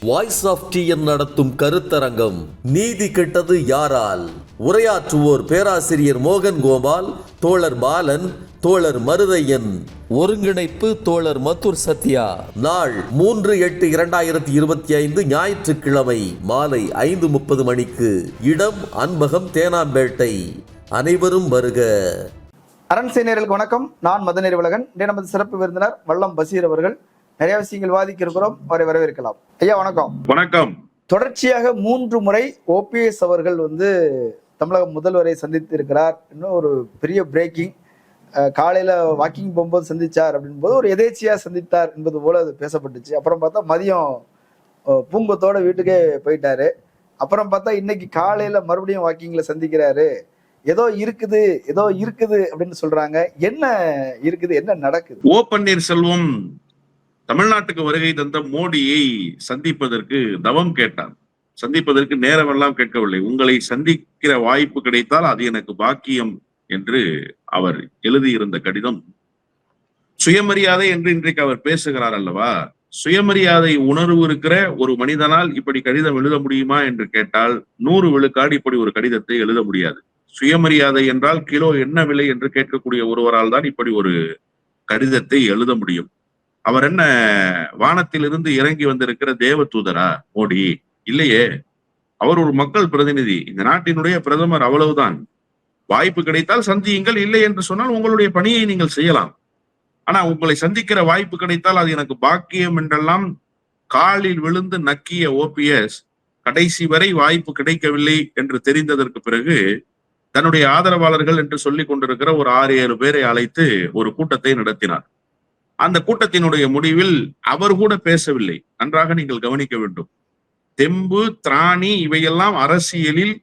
Voice of TN நடத்தும் கருத்தரங்கம். நீதி கெட்டது யாரால்? உரையாற்றுவோர் பேராசிரியர் மோகன் கோபால் தோழர் பாலன் தோழர் மருதையன். ஒருங்கிணைப்பு தோழர் மத்தூர் சத்யா. நாள் மூன்று எட்டு இரண்டாயிரத்தி இருபத்தி ஐந்து ஞாயிற்றுக்கிழமை மாலை ஐந்து முப்பது மணிக்கு இடம் அன்பகம் தேனாம்பேட்டை. அனைவரும் வருக. அரண் நேயர்களுக்கு வணக்கம். நான் மதநேரி உலகன் நமது சிறப்பு விருந்தினர் வல்லம் பசீர் அவர்கள். நிறைய விஷயங்கள் வாதிக்க இருக்கிறோம் அவரை வரவேற்கலாம். ஐயா வணக்கம். வணக்கம். தொடர்ச்சியாக மூன்று முறை ஓபிஎஸ் அவர்கள் வந்து தமிழக முதல்வரை சந்தித்து இருக்கிறார் இன்னும் ஒரு பெரிய பிரேக்கிங் காலையில வாக்கிங் போகும்போது சந்திச்சார் அப்படின் போது ஒரு எதேச்சியா சந்தித்தார் என்பது போல அது பேசப்பட்டுச்சு. அப்புறம் பார்த்தா மதியம் பூங்கொத்தோட வீட்டுக்கே போயிட்டாரு. அப்புறம் பார்த்தா இன்னைக்கு காலையில மறுபடியும் வாக்கிங்ல சந்திக்கிறாரு. ஏதோ இருக்குது ஏதோ இருக்குது அப்படின்னு சொல்றாங்க. என்ன இருக்குது என்ன நடக்குது? ஓ பன்னீர்செல்வம் தமிழ்நாட்டுக்கு வருகை தந்த மோடியை சந்திப்பதற்கு தவம் கேட்டார் சந்திப்பதற்கு நேரமெல்லாம் கேட்கவில்லை. உங்களை சந்திக்கிற வாய்ப்பு கிடைத்தால் அது எனக்கு பாக்கியம் என்று அவர் எழுதியிருந்த கடிதம். சுயமரியாதை என்று இன்றைக்கு அவர் பேசுகிறார் அல்லவா? சுயமரியாதை உணர்வு இருக்கிற ஒரு மனிதனால் இப்படி கடிதம் எழுத முடியுமா என்று கேட்டால் நூறு விழுக்காடு இப்படி ஒரு கடிதத்தை எழுத முடியாது. சுயமரியாதை என்றால் கிலோ என்ன விலை என்று கேட்கக்கூடிய ஒருவரால் தான் இப்படி ஒரு கடிதத்தை எழுத முடியும். அவர் என்ன வானத்திலிருந்து இறங்கி வந்திருக்கிற தேவ தூதரா? மோடி. இல்லையே. அவர் ஒரு மக்கள் பிரதிநிதி. இந்த நாட்டினுடைய பிரதமர் அவ்வளவுதான். வாய்ப்பு கிடைத்தால் சந்தியுங்கள். இல்லை என்று சொன்னால் உங்களுடைய பணியை நீங்கள் செய்யலாம். ஆனா உங்களை சந்திக்கிற வாய்ப்பு கிடைத்தால் அது எனக்கு பாக்கியம் என்றெல்லாம் காலில் விழுந்து நக்கிய ஓபிஎஸ் கடைசி வரை வாய்ப்பு கிடைக்கவில்லை என்று தெரிந்ததற்கு பிறகு தன்னுடைய ஆதரவாளர்கள் என்று சொல்லிக் கொண்டிருக்கிற ஒரு ஆறு ஏழு பேரை அழைத்து ஒரு கூட்டத்தை நடத்தினார். அந்த கூட்டத்தினுடைய முடிவில் அவர் கூட பேசவில்லை. நன்றாக நீங்கள் கவனிக்க வேண்டும். தெம்பு திராணி இவையெல்லாம் அரசியலில்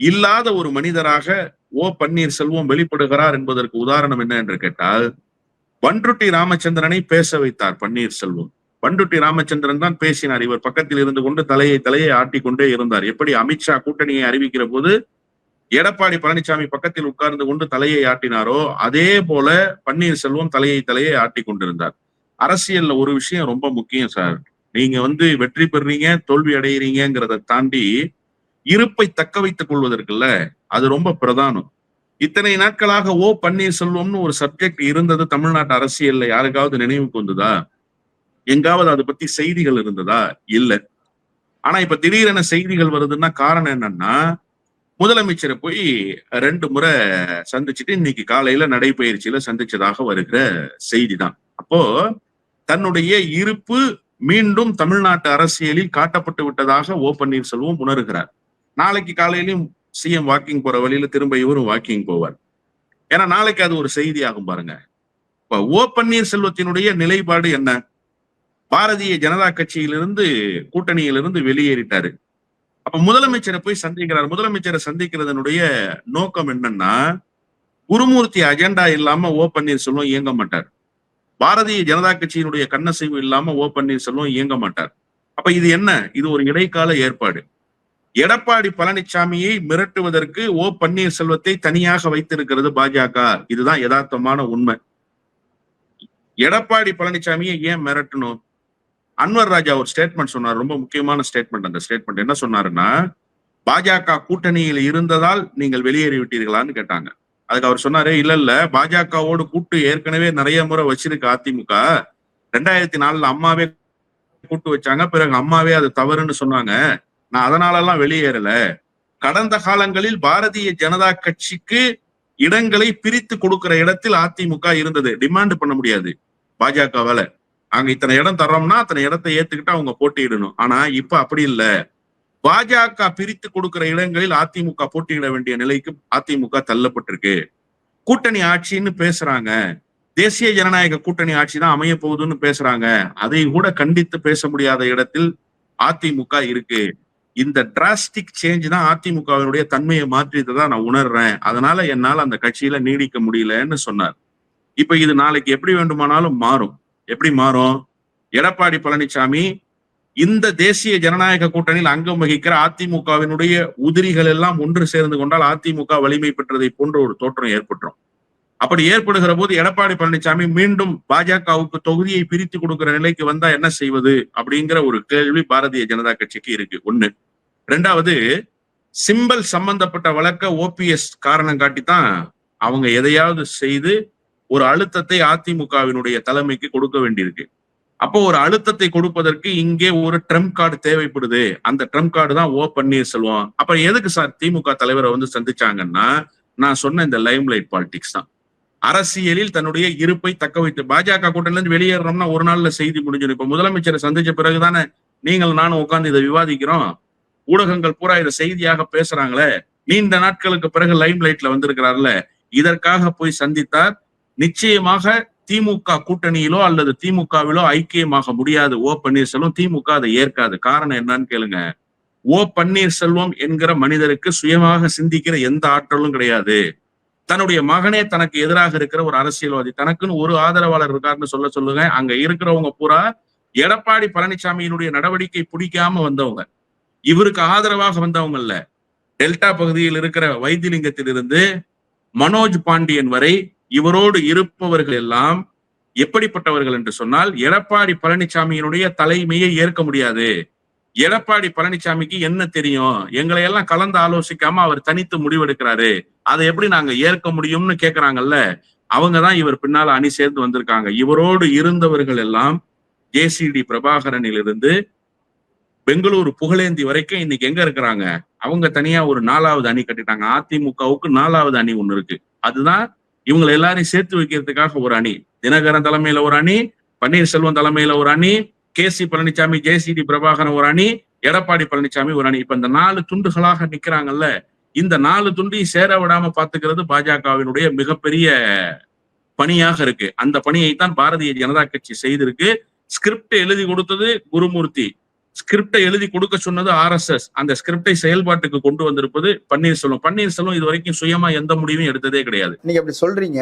இல்லாத ஒரு மனிதராக ஓ பன்னீர்செல்வம் வெளிப்படுகிறார் என்பதற்கு உதாரணம் என்ன என்று கேட்டால் பன்ருட்டி ராமச்சந்திரனை பேச வைத்தார் பன்னீர்செல்வம். பன்ருட்டி ராமச்சந்திரன் தான் பேசினார். இவர் பக்கத்தில் இருந்து கொண்டு தலையை தலையை ஆட்டிக்கொண்டே இருந்தார். எப்படி அமித்ஷா கூட்டணியை அறிவிக்கிற போது எடப்பாடி பழனிசாமி பக்கத்தில் உட்கார்ந்து கொண்டு தலையை ஆட்டினாரோ அதே போல பன்னீர்செல்வம் தலையை தலையை ஆட்டி கொண்டிருந்தார். அரசியல்ல ஒரு விஷயம் ரொம்ப முக்கியம் சார். நீங்க வந்து வெற்றி பெறீங்க தோல்வி அடைகிறீங்கிறத தாண்டி இருப்பை தக்க வைத்துக் கொள்வதற்குல்ல அது ரொம்ப பிரதானம். இத்தனை நாட்களாக ஓ பன்னீர்செல்வம்னு ஒரு சப்ஜெக்ட் இருந்தது தமிழ்நாட்டு அரசியல்ல யாருக்காவது நினைவுக்கு வந்ததா? எங்காவது அதை பத்தி செய்திகள் இருந்ததா? இல்ல. ஆனா இப்ப திடீரென செய்திகள் வருதுன்னா காரணம் என்னன்னா முதலமைச்சரை போய் ரெண்டு முறை சந்திச்சுட்டு இன்னைக்கு காலையில நடைபயிற்சியில சந்திச்சதாக வருகிற செய்தி தான் அப்போ தன்னுடைய இருப்பு மீண்டும் தமிழ்நாட்டு அரசியலில் காட்டப்பட்டு விட்டதாக ஓ பன்னீர்செல்வம் உணர்கிறார். நாளைக்கு காலையிலும் சிஎம் வாக்கிங் போற வழியில திரும்ப இவரும் வாக்கிங் போவார். ஏன்னா நாளைக்கு அது ஒரு செய்தி ஆகும் பாருங்க. இப்ப ஓ பன்னீர்செல்வத்தினுடைய நிலைப்பாடு என்ன? பாரதிய ஜனதா கட்சியிலிருந்து கூட்டணியிலிருந்து வெளியேறிட்டாரு. அப்ப முதலமைச்சரை போய் சந்திக்கிறார். முதலமைச்சரை சந்திக்கிறதனுடைய நோக்கம் என்னன்னா குருமூர்த்தி அஜெண்டா இல்லாம ஓ பன்னீர்செல்வம் இயங்க மாட்டார். பாரதிய ஜனதா கட்சியினுடைய கண்ணசைவு இல்லாம ஓ பன்னீர்செல்வம் இயங்க மாட்டார். அப்ப இது என்ன? இது ஒரு இடைக்கால ஏற்பாடு. எடப்பாடி பழனிசாமியை மிரட்டுவதற்கு ஓ பன்னீர்செல்வத்தை தனியாக வைத்திருக்கிறது பாஜக. இதுதான் யதார்த்தமான உண்மை. எடப்பாடி பழனிசாமியை ஏன் மிரட்டணும்? அன்வர் ராஜா ஒரு ஸ்டேட்மெண்ட் சொன்னார். ரொம்ப முக்கியமான ஸ்டேட்மெண்ட் அந்த ஸ்டேட்மெண்ட் என்ன சொன்னாருன்னா பாஜக கூட்டணியில் இருந்ததால் நீங்கள் வெளியேறி விட்டீர்களான்னு கேட்டாங்க. அதுக்கு அவர் சொன்னாரு இல்ல இல்ல பாஜகவோடு கூட்டு ஏற்கனவே நிறைய முறை வச்சிருக்கு அதிமுக. ரெண்டாயிரத்தி நாலுல அம்மாவே கூட்டு வச்சாங்க. பிறகு அம்மாவே அது தவறுன்னு சொன்னாங்க. நான் அதனால எல்லாம் வெளியேறல. கடந்த காலங்களில் பாரதிய ஜனதா கட்சிக்கு இடங்களை பிரித்து கொடுக்கிற இடத்தில் அதிமுக இருந்தது. டிமாண்ட் பண்ண முடியாது. பாஜகவால. அங்க இத்தனை இடம் தர்றோம்னா அத்தனை இடத்தை ஏத்துக்கிட்டு அவங்க போட்டியிடணும். ஆனா இப்ப அப்படி இல்ல. பாஜக பிரித்து கொடுக்கிற இடங்களில் அதிமுக போட்டியிட வேண்டிய நிலைக்கு அதிமுக தள்ளப்பட்டிருக்கு. கூட்டணி ஆட்சின்னு பேசுறாங்க. தேசிய ஜனநாயக கூட்டணி ஆட்சி தான் அமைய போகுதுன்னு பேசுறாங்க. அதை கூட கண்டித்து பேச முடியாத இடத்தில் அதிமுக இருக்கு. இந்த டிராஸ்டிக் சேஞ்ச் தான் அதிமுகவினுடைய தன்மையை மாற்றியதை தான் நான் உணர்றேன். அதனால என்னால அந்த கட்சியில நீடிக்க முடியலன்னு சொன்னார். இப்ப இது நாளைக்கு எப்படி வேண்டுமானாலும் மாறும். எப்படி மாறும்? எடப்பாடி பழனிசாமி இந்த தேசிய ஜனநாயக கூட்டணியில் அங்கம் வகிக்கிற அதிமுகவினுடைய உதிரிகள் எல்லாம் ஒன்று சேர்ந்து கொண்டால் அதிமுக வலிமை பெற்றதை போன்ற ஒரு தோற்றம் ஏற்பட்டுரும். அப்படி ஏற்படுகிற போது எடப்பாடி பழனிசாமி மீண்டும் பாஜகவுக்கு தொகுதியை பிரித்து கொடுக்கிற நிலைக்கு வந்தா என்ன செய்வது? அப்படிங்கிற ஒரு கேள்வி பாரதிய ஜனதா கட்சிக்கு இருக்கு. ஒண்ணு. ரெண்டாவது சிம்பல் சம்பந்தப்பட்ட வழக்க ஓபிஎஸ் காரணம் காட்டித்தான் அவங்க எதையாவது செய்து ஒரு அழுத்தத்தை அதிமுகவினுடைய தலைமைக்கு கொடுக்க வேண்டியிருக்கு. அப்போ ஒரு அழுத்தத்தை கொடுப்பதற்கு இங்கே ஒரு ட்ரம்ப் கார்டு தேவைப்படுது. அந்த ட்ரம்ப் கார்டு தான் ஓ பன்னீர்செல்வம். அப்ப எதுக்கு சார் திமுக தலைவரை வந்து சந்திச்சாங்கன்னா நான் சொன்ன இந்த லைம் லைட் பாலிடிக்ஸ் தான். அரசியலில் தன்னுடைய இருப்பை தக்க வைத்து பாஜக கூட்டணில இருந்து வெளியேறணும்னா ஒரு நாள்ல செய்தி முடிஞ்சிடும். இப்ப முதலமைச்சரை சந்திச்ச பிறகுதானே நீங்கள் நானும் உட்கார்ந்து இதை விவாதிக்கிறோம். ஊடகங்கள் பூரா இதை செய்தியாக பேசுறாங்களே. நீண்ட நாட்களுக்கு பிறகு லைம் லைட்ல வந்திருக்கிறார்ல. இதற்காக போய் சந்தித்தார் நிச்சயமாக திமுக கூட்டணியிலோ அல்லது திமுகவிலோ ஐக்கியமாக முடியாது. ஓ பன்னீர்செல்வம் திமுக அதை ஏற்காது. காரணம் என்னன்னு கேளுங்க. ஓ பன்னீர்செல்வம் என்கிற மனிதருக்கு சுயமாக சிந்திக்கிற எந்த ஆற்றலும் கிடையாது. தன்னுடைய மகனே தனக்கு எதிராக இருக்கிற ஒரு அரசியல்வாதி. தனக்குன்னு ஒரு ஆதரவாளர் இருக்காருன்னு சொல்ல சொல்லுங்க. அங்க இருக்கிறவங்க பூரா எடப்பாடி பழனிசாமியினுடைய நடவடிக்கை பிடிக்காம வந்தவங்க. இவருக்கு ஆதரவாக வந்தவங்க இல்ல. டெல்டா பகுதியில் இருக்கிற வைத்திலிங்கத்திலிருந்து மனோஜ் பாண்டியன் வரை இவரோடு இருப்பவர்கள் எல்லாம் எப்படிப்பட்டவர்கள் என்று சொன்னால் எடப்பாடி பழனிசாமியினுடைய தலைமையை ஏற்க முடியாது. எடப்பாடி பழனிசாமிக்கு என்ன தெரியும்? எங்களை எல்லாம் கலந்து ஆலோசிக்காம அவர் தனித்து முடிவெடுக்கிறாரு. அதை எப்படி நாங்க ஏற்க முடியும்னு கேக்குறாங்கல்ல அவங்கதான் இவர் பின்னால அணி சேர்ந்து வந்திருக்காங்க. இவரோடு இருந்தவர்கள் எல்லாம் ஜேசிடி பிரபாகரனிலிருந்து பெங்களூரு புகழேந்தி வரைக்கும் இன்னைக்கு எங்க இருக்கிறாங்க? அவங்க தனியா ஒரு நாலாவது அணி கட்டிட்டாங்க. அதிமுகவுக்கு நாலாவது அணி ஒண்ணு இருக்கு. அதுதான் இவங்களை எல்லாரையும் சேர்த்து வைக்கிறதுக்காக ஒரு அணி. தினகரன் தலைமையில ஒரு அணி பன்னீர்செல்வம் தலைமையில ஒரு அணி K C Palaniswami JCD Prabhakaran ஒரு அணி எடப்பாடி பழனிசாமி ஒரு அணி. இப்ப இந்த நாலு துண்டுகளாக நிக்கிறாங்கல்ல இந்த நாலு துண்டையும் சேர விடாம பாத்துக்கிறது பாஜகவினுடைய மிகப்பெரிய பணியாக இருக்கு. அந்த பணியை தான் பாரதிய ஜனதா கட்சி செய்திருக்கு. ஸ்கிரிப்ட் எழுதி கொடுத்தது குருமூர்த்தி. ஸ்கிரிப்டை எழுதி கொடுக்க சொன்னது ஆர்எஸ்எஸ் அந்த ஸ்கிரிப்டை செயல்பாட்டுக்கு கொண்டு வந்திருப்பது பன்னீர்செல்வம். பன்னீர்செல்வம் இது வரைக்கும் சுயமா எந்த முடிவும் எடுத்ததே கிடையாது. நீங்க அப்படி சொல்றீங்க.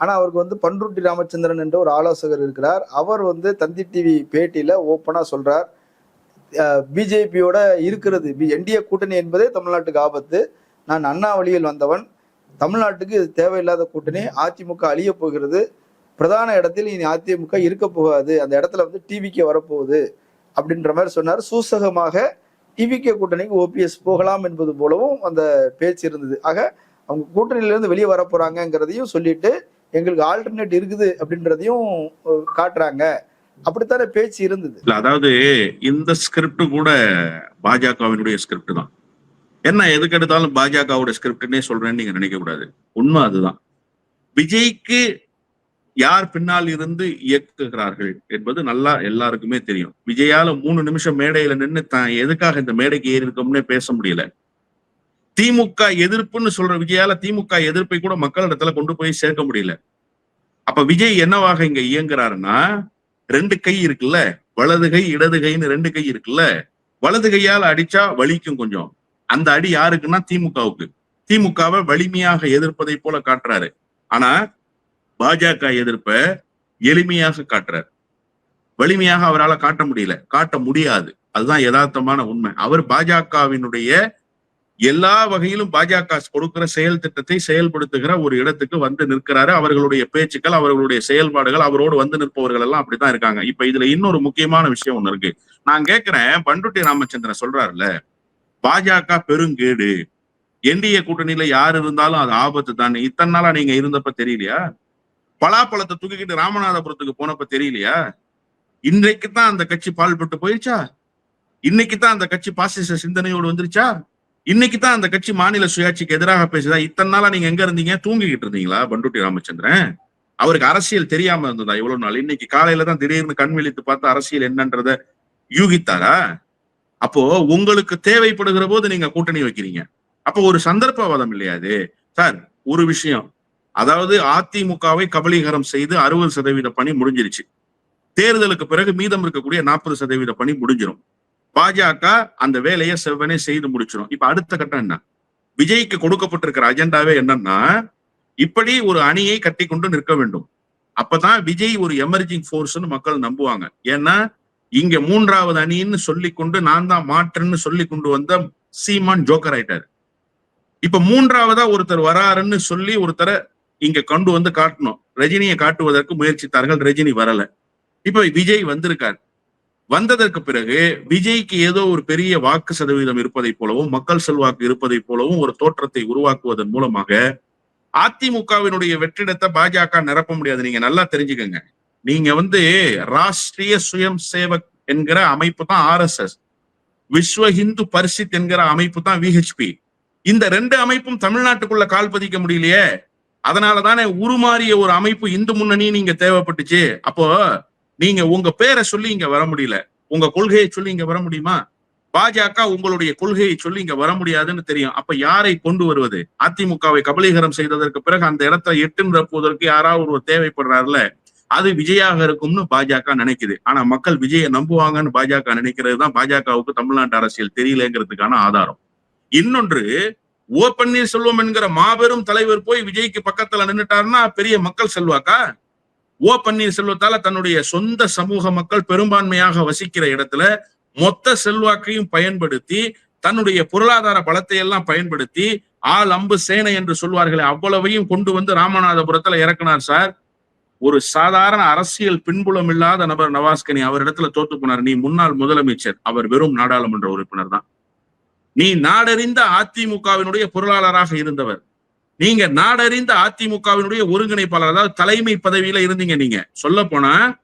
ஆனா அவருக்கு வந்து பன்ருட்டி ராமச்சந்திரன் என்ற ஒரு ஆலோசகர் இருக்கிறார். அவர் வந்து தந்தி டிவி பேட்டியில ஓப்பனா சொல்றார். பிஜேபியோட இருக்கிறது என்டிஏ கூட்டணி என்பதே தமிழ்நாட்டுக்கு ஆபத்து. நான் அண்ணா வழியில் வந்தவன். தமிழ்நாட்டுக்கு இது தேவையில்லாத கூட்டணி. அதிமுக அழிய போகிறது. பிரதான இடத்தில் இனி அதிமுக இருக்க போகாது. அந்த இடத்துல வந்து டிவிக்கு வரப்போகுது. அப்படின்ற மாதிரி சொன்னார். சூசகமாக டிவிகே கூட்டணிக்கு ஓபிஎஸ் போகலாம் என்பது போலவும் அந்த பேச்சு இருந்தது. ஆக அவங்க கூட்டணியிலிருந்து வெளியே வர போறாங்கிறதையும் சொல்லிட்டு எங்களுக்கு ஆல்டர்னேட் இருக்குது அப்படின்றதையும் காட்டுறாங்க. அப்படித்தானே பேச்சு இருந்தது. அதாவது இந்த ஸ்கிரிப்ட் கூட பாஜகவினுடைய ஸ்கிரிப்ட் தான். என்ன எதுக்கு எடுத்தாலும் பாஜகவோட ஸ்கிரிப்ட்னே சொல்றேன்னு நீங்க நினைக்க கூடாது உண்மை அதுதான். விஜய்க்கு யார் பின்னால் இருந்து இயக்குகிறார்கள் என்பது நல்லா எல்லாருக்குமே தெரியும். விஜயால மூணு நிமிஷம் மேடையில நின்று தான் எதுக்காக இந்த மேடைக்கு ஏறி இருக்கோம்னே பேச முடியல. திமுக எதிர்ப்புன்னு சொல்ற விஜயால திமுக எதிர்ப்பை கூட மக்களிடத்துல கொண்டு போய் சேர்க்க முடியல. அப்ப விஜய் என்னவாக இங்க இயங்குறாருன்னா ரெண்டு கை இருக்குல்ல வலது கை இடது கைன்னு ரெண்டு கை இருக்குல்ல வலது கையால அடிச்சா வலிக்கும் கொஞ்சம். அந்த அடி யாருக்குன்னா திமுகவுக்கு. திமுகவை வலிமையாக எதிர்ப்பதை போல காட்டுறாரு. ஆனா பாஜக எதிர்ப்ப எளிமையாக காட்டுறாரு. வலிமையாக அவரால் காட்ட முடியல. காட்ட முடியாது. அதுதான் யதார்த்தமான உண்மை. அவர் பாஜகவினுடைய எல்லா வகையிலும் பாஜக கொடுக்கிற செயல் திட்டத்தை செயல்படுத்துகிற ஒரு இடத்துக்கு வந்து நிற்கிறாரு. அவர்களுடைய பேச்சுக்கள் அவர்களுடைய செயல்பாடுகள் அவரோடு வந்து நிற்பவர்கள் எல்லாம் அப்படித்தான் இருக்காங்க. இப்ப இதுல இன்னொரு முக்கியமான விஷயம் ஒண்ணு இருக்கு. நான் கேட்கிறேன் பண்டுட்டி ராமச்சந்திரன் சொல்றாருல்ல பாஜக பெருங்கேடு. என்டிஏ கூட்டணியில யார் இருந்தாலும் அது ஆபத்து தானே இத்தனை நாளா நீங்க இருந்தப்ப தெரியலையா? பலாப்பழத்தை தூக்கிக்கிட்டு ராமநாதபுரத்துக்கு போனப்ப தெரியலையா? இன்றைக்கு தான் அந்த கட்சி பால்பட்டு போயிருச்சா இன்னைக்கு தான் அந்த கட்சி பாசிச சிந்தனையோடு வந்துருச்சா? இன்னைக்கு தான் அந்த கட்சி மாநில சுயாட்சிக்கு எதிராக பேசுதா? இத்தனை நாளா நீங்க எங்க இருந்தீங்க? தூங்கிக்கிட்டு இருந்தீங்களா பண்டுட்டி ராமச்சந்திரன்? அவருக்கு அரசியல் தெரியாம இருந்ததா இவ்வளவு நாள்? இன்னைக்கு காலையில தான் திடீர்னு கண் விழித்து பார்த்து அரசியல் என்னன்றத யூகித்தாரா? அப்போ உங்களுக்கு தேவைப்படுகிற போது நீங்க கூட்டணி வைக்கிறீங்க. அப்போ ஒரு சந்தர்ப்பவாதம் இல்லையா அது? சார் ஒரு விஷயம். அதாவது அதிமுகவை கபலீகரம் செய்து அறுபது சதவீத பணி முடிஞ்சிருச்சு. தேர்தலுக்கு பிறகு மீதம் இருக்கக்கூடிய நாற்பது சதவீத பணி முடிஞ்சிடும் பாஜக அந்த வேலையை செவ்வனே செய்து முடிச்சிடும் இப்ப அடுத்த கட்டம் என்ன? விஜய்க்கு கொடுக்கப்பட்டிருக்கிற அஜெண்டாவே என்னன்னா இப்படி ஒரு அணியை கட்டி கொண்டு நிற்க வேண்டும். அப்பதான் விஜய் ஒரு எமர்ஜிங் போர்ஸ்னு மக்கள் நம்புவாங்க. ஏன்னா இங்க மூன்றாவது அணின்னு சொல்லி கொண்டு நான் தான் மாற்றுன்னு சொல்லி கொண்டு வந்த சீமான் ஜோக்கர் ஆயிட்டாரு. இப்ப மூன்றாவதா ஒருத்தர் வராருன்னு சொல்லி ஒருத்தரை இங்க கொண்டு வந்து காட்டணும். ரஜினியை காட்டுவதற்கு முயற்சித்தார்கள் ரஜினி வரல. இப்ப விஜய் வந்திருக்கார். வந்ததற்கு பிறகு விஜய்க்கு ஏதோ ஒரு பெரிய வாக்கு சதவீதம் இருப்பதை போலவும் மக்கள் செல்வாக்கு இருப்பதை போலவும் ஒரு தோற்றத்தை உருவாக்குவதன் மூலமாக அதிமுகவினுடைய வெற்றிடத்தை பாஜக நிரப்ப முடியாது. நீங்க நல்லா தெரிஞ்சுக்கங்க. நீங்க வந்து ராஷ்டிரிய சுயம் சேவக் என்கிற அமைப்பு தான் ஆர்எஸ்எஸ் விஸ்வ ஹிந்து பரிசித் என்கிற அமைப்பு தான் விஹெச்பி இந்த ரெண்டு அமைப்பும் தமிழ்நாட்டுக்குள்ள கால் பதிக்க முடியலையே. அதனாலதானே உருமாறிய ஒரு அமைப்பு இந்து முன்னணி நீங்க தேவைப்பட்டுச்சு. அப்போ நீங்க உங்க பேரை சொல்லி இங்க வர முடியல. உங்க கொள்கையை சொல்லி இங்க வர முடியுமா? பாஜக உங்களுடைய கொள்கையை சொல்லி இங்க வர முடியாதுன்னு தெரியும். அப்ப யாரை கொண்டு வருவது? அதிமுகவை கபலீகரம் செய்ததற்கு பிறகு அந்த இடத்தை எட்டு நிரப்புவதற்கு யாராவது ஒரு தேவைப்படுறாருல அது விஜயாக இருக்கும்னு பாஜக நினைக்குது. ஆனா மக்கள் விஜயை நம்புவாங்கன்னு பாஜக நினைக்கிறது தான் பாஜகவுக்கு தமிழ்நாட்டு அரசியல் தெரியலங்கிறதுக்கான ஆதாரம். இன்னொன்று ஓ பன்னீர்செல்வம் என்கிற மாபெரும் தலைவர் போய் விஜய்க்கு பக்கத்துல நின்னுட்டாருன்னா பெரிய மக்கள் செல்வாக்கா? ஓ பன்னீர்செல்வத்தால தன்னுடைய சொந்த சமூக மக்கள் பெரும்பான்மையாக வசிக்கிற இடத்துல மொத்த செல்வாக்கையும் பயன்படுத்தி தன்னுடைய பொருளாதார பலத்தை எல்லாம் பயன்படுத்தி ஆள் அம்பு சேனை என்று சொல்வார்களே அவ்வளவையும் கொண்டு வந்து ராமநாதபுரத்துல இறக்குனார் சார். ஒரு சாதாரண அரசியல் பின்புலம் இல்லாத நபர் நவாஸ்கனி அவரிடத்துல தோத்து போனார். நீ முன்னாள் முதலமைச்சர் அவர் வெறும் நாடாளுமன்ற உறுப்பினர் தான். நீ நாடறிந்த அதிமுகவினுடைய பொருளாளராக இருந்தவர். நீங்க நாடறிந்த அதிமுகவினுடைய ஒருங்கிணைப்பாளர் அதாவது தலைமை பதவியில இருந்தீங்க நீங்க. சொல்ல போனா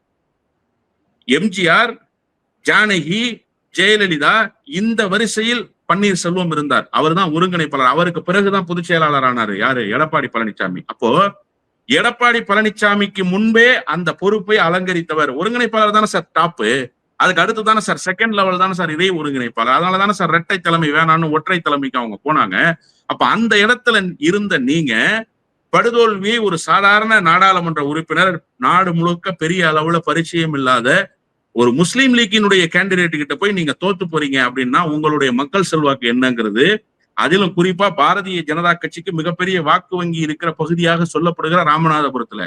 எம்ஜிஆர் ஜானகி ஜெயலலிதா இந்த வரிசையில் பன்னீர்செல்வம் இருந்தார். அவர் தான் ஒருங்கிணைப்பாளர். அவருக்கு பிறகுதான் பொதுச் செயலாளர் ஆனாரு. யாரு? எடப்பாடி பழனிசாமி அப்போ எடப்பாடி பழனிசாமிக்கு முன்பே அந்த பொறுப்பை அலங்கரித்தவர். ஒருங்கிணைப்பாளர் தானே சார்? டாப்பு. அதுக்கு அடுத்து தானே சார் செகண்ட் லெவல் தானே சார் இதே ஒருங்கிணைப்பாளர். அதனால தானே சார் ரெட்டை தலைமை வேணாம்னு ஒற்றை தலைமைக்கு அவங்க போனாங்க. அப்ப அந்த இடத்துல இருந்த நீங்க படுதோல்வி ஒரு சாதாரண நாடாளுமன்ற உறுப்பினர் நாடு முழுக்க பெரிய அளவுல பரிச்சயம் இல்லாத ஒரு முஸ்லீம் லீக்கினுடைய கேண்டிடேட் கிட்ட போய் நீங்க தோத்து போறீங்க அப்படின்னா உங்களுடைய மக்கள் செல்வாக்கு என்னங்கிறது அதிலும் குறிப்பா பாரதிய ஜனதா கட்சிக்கு மிகப்பெரிய வாக்கு வங்கி இருக்கிற பகுதியாக சொல்லப்படுகிற ராமநாதபுரத்துல.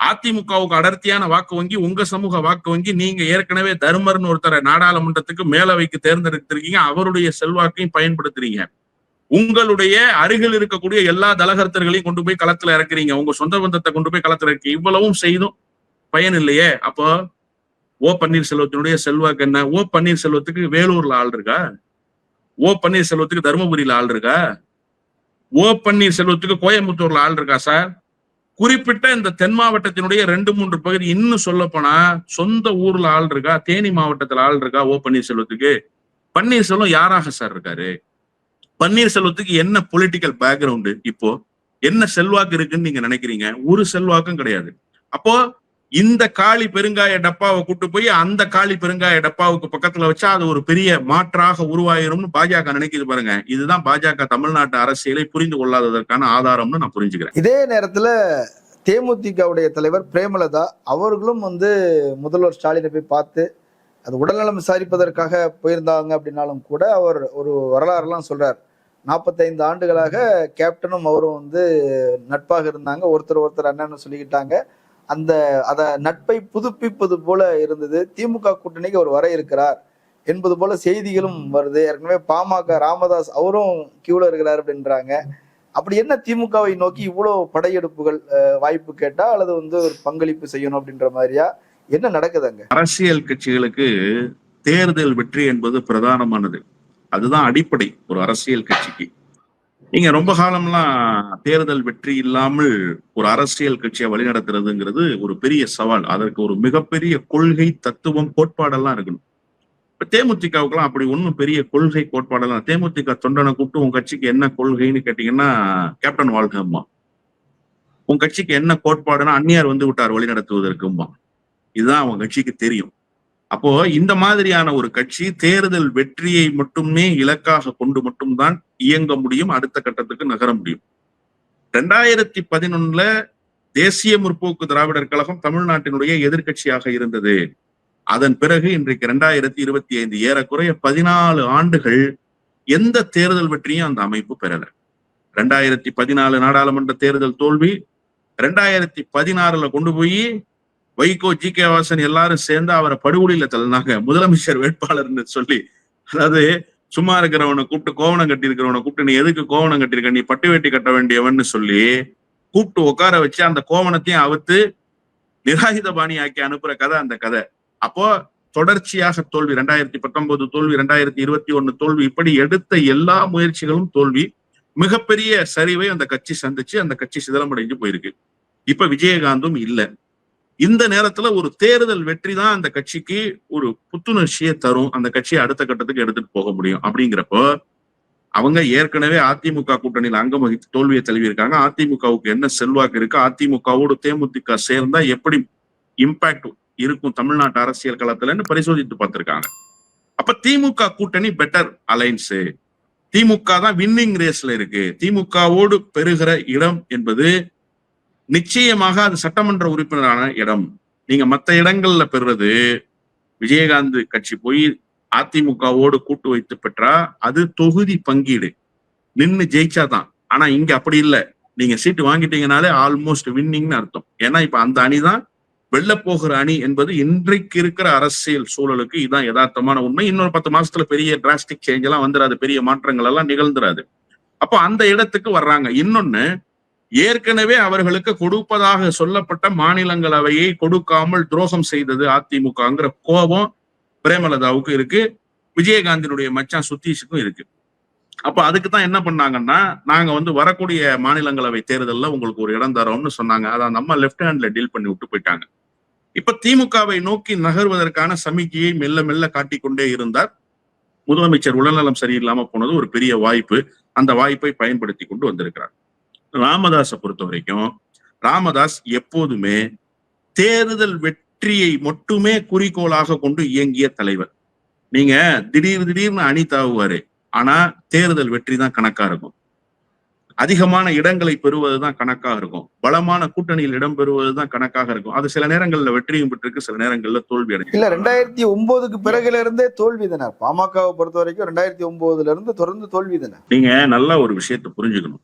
அதிமுகவுக்கு அடர்த்தியான வாக்கு வங்கி உங்க சமூக வாக்கு வங்கி நீங்க ஏற்கனவே தர்மர்னு ஒருத்தரை நாடாளுமன்றத்துக்கு மேலவைக்கு தேர்ந்தெடுத்திருக்கீங்க அவருடைய செல்வாக்கையும் பயன்படுத்துறீங்க. உங்களுடைய அருகில் இருக்கக்கூடிய எல்லா தலகர்த்தர்களையும் கொண்டு போய் களத்துல இறக்குறீங்க உங்க சொந்த பந்தத்தை கொண்டு போய் களத்துல இறக்கி இவ்வளவும் செய்தும் பயன் இல்லையே? அப்போ ஓ பன்னீர்செல்வத்தினுடைய செல்வாக்கு என்ன? ஓ பன்னீர்செல்வத்துக்கு வேலூர்ல ஆள் இருக்கா? ஓ பன்னீர்செல்வத்துக்கு தருமபுரியில ஆள் இருக்கா? ஓ பன்னீர்செல்வத்துக்கு கோயம்புத்தூர்ல ஆள் இருக்கா சார்? குறிப்பிட்ட இந்த தென் மாவட்டத்தினுடைய ரெண்டு மூன்று பகுதி இன்னும் சொல்ல போனா சொந்த ஊர்ல ஆள் இருக்கா? தேனி மாவட்டத்துல ஆள் இருக்கா? ஓ பன்னீர்செல்வத்துக்கு. பன்னீர்செல்வம் யாராக சார் இருக்காரு? பன்னீர்செல்வத்துக்கு என்ன பொலிட்டிக்கல் பேக்ரவுண்டு இப்போ என்ன செல்வாக்கு இருக்குன்னு நீங்க நினைக்கிறீங்க? ஒரு செல்வாக்கும் கிடையாது. அப்போ இந்த காளி பெருங்காய டப்பாவை கூட்டு போய் அந்த காளி பெருங்காய டப்பாவுக்கு பக்கத்துல வச்சா அது ஒரு பெரிய மாற்றாக உருவாயிரும்னு பாஜக நினைக்குது பாருங்க. இதுதான் பாஜக தமிழ்நாட்டு அரசியலை புரிந்து கொள்ளாததற்கான ஆதாரம்னு நான் புரிஞ்சுக்கிறேன். இதே நேரத்துல தேமுதிகவுடைய தலைவர் பிரேமலதா அவர்களும் வந்து முதல்வர் ஸ்டாலினை போய் பார்த்து அது உடல்நலம் விசாரிப்பதற்காக போயிருந்தாங்க அப்படின்னாலும் கூட அவர் ஒரு வரலாறுலாம் சொல்றார். நாற்பத்தைந்து ஆண்டுகளாக கேப்டனும் அவரும் வந்து நட்பாக இருந்தாங்க. ஒருத்தர் ஒருத்தர் அண்ணன்னு சொல்லிக்கிட்டாங்க. அந்த அத நட்பை புதுப்பிப்பது போல இருந்தது. திமுக கூட்டணிக்கு அவர் வர இருக்கிறார் என்பது போல செய்திகளும் வருது. ஏற்கனவே பாமக ராமதாஸ் அவரும் கியூல இருக்கிறார் அப்படின்றாங்க. அப்படி என்ன திமுகவை நோக்கி இவ்வளவு படையெடுப்புகள் வாய்ப்பு கேட்டா அல்லது வந்து ஒரு பங்களிப்பு செய்யணும் அப்படின்ற மாதிரியா? என்ன நடக்குது அங்க? அரசியல் கட்சிகளுக்கு தேர்தல் வெற்றி என்பது பிரதானமானது. அதுதான் அடிப்படை ஒரு அரசியல் கட்சிக்கு. நீங்க ரொம்ப காலம்லாம் தேர்தல் வெற்றி இல்லாமல் ஒரு அரசியல் கட்சியை வழிநடத்துறதுங்கிறது ஒரு பெரிய சவால். அதற்கு ஒரு மிகப்பெரிய கொள்கை தத்துவம் கோட்பாடெல்லாம் இருக்கணும். இப்ப தேமுதிகவுக்குலாம் அப்படி ஒன்றும் பெரிய கொள்கை கோட்பாடெல்லாம் தேமுதிக தொண்டனை கூப்பிட்டு உங்க கட்சிக்கு என்ன கொள்கைன்னு கேட்டீங்கன்னா கேப்டன் வாழ்கம்மா. உன் கட்சிக்கு என்ன கோட்பாடுன்னா அந்நியார் வந்து விட்டார் வழி நடத்துவதற்குமா இதுதான் அவங்க கட்சிக்கு தெரியும். அப்போ இந்த மாதிரியான ஒரு கட்சி தேர்தல் வெற்றியை மட்டுமே இலக்காக கொண்டு மட்டும்தான் இயங்க முடியும் அடுத்த கட்டத்துக்கு நகர முடியும். ரெண்டாயிரத்தி பதினொன்னுல தேசிய முற்போக்கு திராவிடர் கழகம் தமிழ்நாட்டினுடைய எதிர்கட்சியாக இருந்தது. அதன் பிறகு இன்றைக்கு ரெண்டாயிரத்தி இருபத்தி ஐந்து ஏறக்குறைய பதினாலு ஆண்டுகள் எந்த தேர்தல் வெற்றியும் அந்த அமைப்பு பெறல. ரெண்டாயிரத்தி பதினாலு நாடாளுமன்ற தேர்தல் தோல்வி ரெண்டாயிரத்தி பதினாறுல கொண்டு போய் வைகோ ஜி. கே. வாசன் எல்லாரும் சேர்ந்து அவரை படுகொலியில தள்ளினாங்க. முதலமைச்சர் வேட்பாளர்னு சொல்லி. அதாவது சும்மா இருக்கிறவனை கூப்பிட்டு கோவணம் கட்டி இருக்கிறவனை கூப்பிட்டு நீ எதுக்கு கோவணம் கட்டியிருக்க? நீ பட்டு வேட்டி கட்ட வேண்டியவன்னு சொல்லி கூப்பிட்டு உட்கார வச்சு அந்த கோவணத்தையும் அவுத்து நிராயுதபாணி ஆக்கி அனுப்புற கதை அந்த கதை. அப்போ தொடர்ச்சியாக தோல்வி ரெண்டாயிரத்தி பத்தொன்பது தோல்வி ரெண்டாயிரத்தி இருபத்தி ஒண்ணு தோல்வி இப்படி எடுத்த எல்லா முயற்சிகளும் தோல்வி. மிகப்பெரிய சரிவை அந்த கட்சி சந்திச்சு அந்த கட்சி சிதலமடைஞ்சு போயிருக்கு. இப்ப விஜயகாந்தும் இல்ல. இந்த நேரத்துல ஒரு தேர்தல் வெற்றி தான் அந்த கட்சிக்கு ஒரு புத்துணர்ச்சியை தரும். அந்த கட்சியை அடுத்த கட்டத்துக்கு எடுத்துட்டு போக முடியும். அப்படிங்கிறப்போ அவங்க ஏற்கனவே அதிமுக கூட்டணியில் அங்கம் வகித்து தோல்வியை தழுவியிருக்காங்க. அதிமுகவுக்கு என்ன செல்வாக்கு இருக்கு? அதிமுகவோடு தேமுதிக சேர்ந்தா எப்படி இம்பாக்ட் இருக்கும் தமிழ்நாட்டு அரசியல் களத்துலன்னு பரிசோதித்து பார்த்திருக்காங்க. அப்ப திமுக கூட்டணி பெட்டர் அலைன்ஸ் திமுக தான் வின்னிங் ரேஸ்ல இருக்கு. திமுகவோடு பெறுகிற இடம் என்பது நிச்சயமாக அது சட்டமன்ற உறுப்பினரான இடம். நீங்க மற்ற இடங்கள்ல பெறுறது விஜயகாந்த் கட்சி போய் அதிமுகவோடு கூட்டு வைத்து பெற்றா அது தொகுதி பங்கீடு. நின்று ஜெயிச்சாதான். ஆனா இங்க அப்படி இல்லை. நீங்க சீட்டு வாங்கிட்டீங்கனாலே ஆல்மோஸ்ட் வின்னிங்னு அர்த்தம். ஏன்னா இப்ப அந்த அணிதான் வெல்ல போகிற அணி என்பது இன்றைக்கு இருக்கிற அரசியல் சூழலுக்கு இதான் யதார்த்தமான உண்மை. இன்னொரு பத்து மாசத்துல பெரிய டிராஸ்டிக் சேஞ்ச் எல்லாம் வந்துடாது பெரிய மாற்றங்கள் எல்லாம் நிகழ்ந்துராது. அப்போ அந்த இடத்துக்கு வர்றாங்க. இன்னொன்னு ஏற்கனவே அவர்களுக்கு கொடுப்பதாக சொல்லப்பட்ட மாநிலங்களவையை கொடுக்காமல் துரோகம் செய்தது அதிமுகங்கிற கோபம் பிரேமலதாவுக்கு இருக்கு விஜயகாந்தினுடைய மச்சான் சுத்தீஷுக்கும் இருக்கு. அப்ப அதுக்கு தான் என்ன பண்ணாங்கன்னா நாங்க வந்து வரக்கூடிய மாநிலங்களவை தேர்தலில் உங்களுக்கு ஒரு இடம் தரோம்னு சொன்னாங்க. அதை நம்ம அம்மா லெப்ட் ஹேண்ட்ல டீல் பண்ணி விட்டு போயிட்டாங்க. இப்ப திமுகவை நோக்கி நகர்வதற்கான சமிக்கையை மெல்ல மெல்ல காட்டிக்கொண்டே இருந்தார். முதலமைச்சர் உடல்நலம் சரியில்லாம போனது ஒரு பெரிய வாய்ப்பு. அந்த வாய்ப்பை பயன்படுத்தி கொண்டு வந்திருக்கிறார். ராமதாஸை பொறுத்த வரைக்கும் ராமதாஸ் எப்போதுமே தேர்தல் வெற்றியை மட்டுமே குறிக்கோளாக கொண்டு இயங்கிய தலைவர். நீங்க திடீர் திடீர்னு அணி தாவுவாரு. ஆனா தேர்தல் வெற்றி தான் கணக்கா இருக்கும். அதிகமான இடங்களை பெறுவதுதான் கணக்காக இருக்கும். பலமான கூட்டணியில் இடம் பெறுவதுதான் கணக்காக இருக்கும். அது சில நேரங்கள்ல வெற்றியும் பெற்றிருக்கு சில நேரங்கள்ல தோல்வி அடைஞ்சு இல்ல ரெண்டாயிரத்தி ஒன்பதுக்கு பிறகுல இருந்தே தோல்வி தானே. பாமகவை பொறுத்த வரைக்கும் ரெண்டாயிரத்தி ஒன்பதுல இருந்து தொடர்ந்து தோல்வி தானே. நீங்க நல்ல ஒரு விஷயத்தை புரிஞ்சுக்கணும்.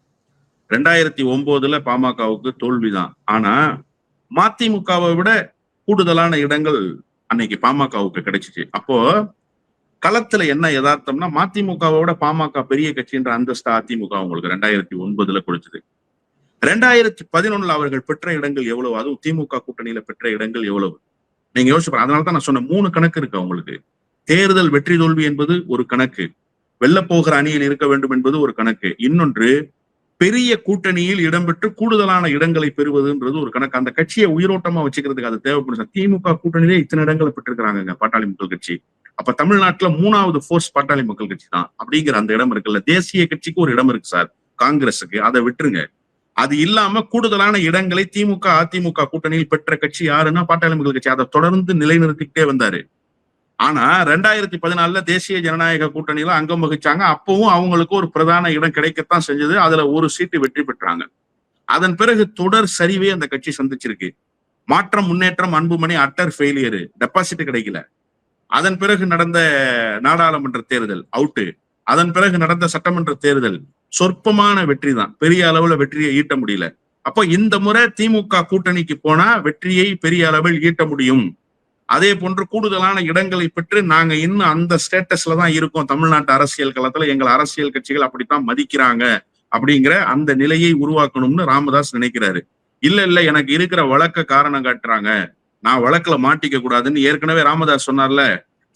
ரெண்டாயிரத்தி ஒன்பதுல பாமகவுக்கு தோல்விதான். ஆனா மதிமுகவை விட கூடுதலான இடங்கள் அன்னைக்கு பாமகவுக்கு கிடைச்சிச்சு. அப்போ களத்துல என்ன யதார்த்தம்னா மதிமுகவை விட பாமக பெரிய கட்சின்ற அந்தஸ்து அதிமுக உங்களுக்கு ரெண்டாயிரத்தி ஒன்பதுல கொடுத்தது. ரெண்டாயிரத்தி பதினொன்னுல அவர்கள் பெற்ற இடங்கள் எவ்வளவு? அதுவும் திமுக கூட்டணியில பெற்ற இடங்கள் எவ்வளவு? நீங்க யோசிச்சு பாருங்க. அதனால தான் நான் சொன்ன மூணு கணக்கு இருக்கு அவங்களுக்கு. தேர்தல் வெற்றி தோல்வி என்பது ஒரு கணக்கு. வெல்ல போகிற அணியில் இருக்க வேண்டும் என்பது ஒரு கணக்கு. இன்னொன்று பெரிய கூட்டணியில் இடம்பெற்று கூடுதலான இடங்களை பெறுவதுன்றது ஒரு கணக்கு. அந்த கட்சியை உயிரோட்டமா வச்சுக்கிறதுக்கு அது தேவைப்படும் சார். திமுக கூட்டணியிலே இத்தனை இடங்களை பெற்றிருக்கிறாங்க பாட்டாளி மக்கள் கட்சி. அப்ப தமிழ்நாட்டுல மூணாவது ஃபோர்ஸ் பாட்டாளி மக்கள் கட்சி தான் அப்படிங்கிற அந்த இடம் இருக்குல்ல. தேசிய கட்சிக்கு ஒரு இடம் இருக்கு சார் காங்கிரஸுக்கு. அதை விட்டுருங்க. அது இல்லாம கூடுதலான இடங்களை திமுக அதிமுக கூட்டணியில் பெற்ற கட்சி யாருன்னா பாட்டாளி மக்கள் கட்சி. அதை தொடர்ந்து நிலைநிறுத்திக்கிட்டே வந்தாரு. ஆனா ரெண்டாயிரத்தி பதினாலுல தேசிய ஜனநாயக கூட்டணியில அங்கம் வகிச்சாங்க. அப்பவும் அவங்களுக்கு ஒரு பிரதான இடம் கிடைக்கத்தான் செஞ்சது. அதுல ஒரு சீட்டு வெற்றி பெற்றாங்க. அதன் பிறகு தொடர் சரிவே அந்த கட்சி சந்திச்சிருக்கு. மாற்றம் முன்னேற்றம் அன்புமணி அட்டர் ஃபெயிலியர் டெபாசிட் கிடைக்கல. அதன் பிறகு நடந்த நாடாளுமன்ற தேர்தல் அவுட்டு அதன் பிறகு நடந்த சட்டமன்ற தேர்தல் சொற்பமான வெற்றி தான் பெரிய அளவுல வெற்றியை ஈட்ட முடியல. அப்போ இந்த முறை திமுக கூட்டணிக்கு போனா வெற்றியை பெரிய அளவில் ஈட்ட முடியும். அதே போன்று கூடுதலான இடங்களை பெற்று நாங்க இன்னும் அந்த ஸ்டேட்டஸ்ல தான் இருக்கோம். தமிழ்நாட்டு அரசியல் களத்துல எங்கள் அரசியல் கட்சிகள் அப்படித்தான் மதிக்கிறாங்க அப்படிங்கிற அந்த நிலையை உருவாக்கணும்னு ராமதாஸ் நினைக்கிறாரு. இல்ல இல்ல எனக்கு இருக்கிற வழக்க காரணம் காட்டுறாங்க. நான் வழக்குல மாட்டிக்க கூடாதுன்னு ஏற்கனவே ராமதாஸ் சொன்னார்ல.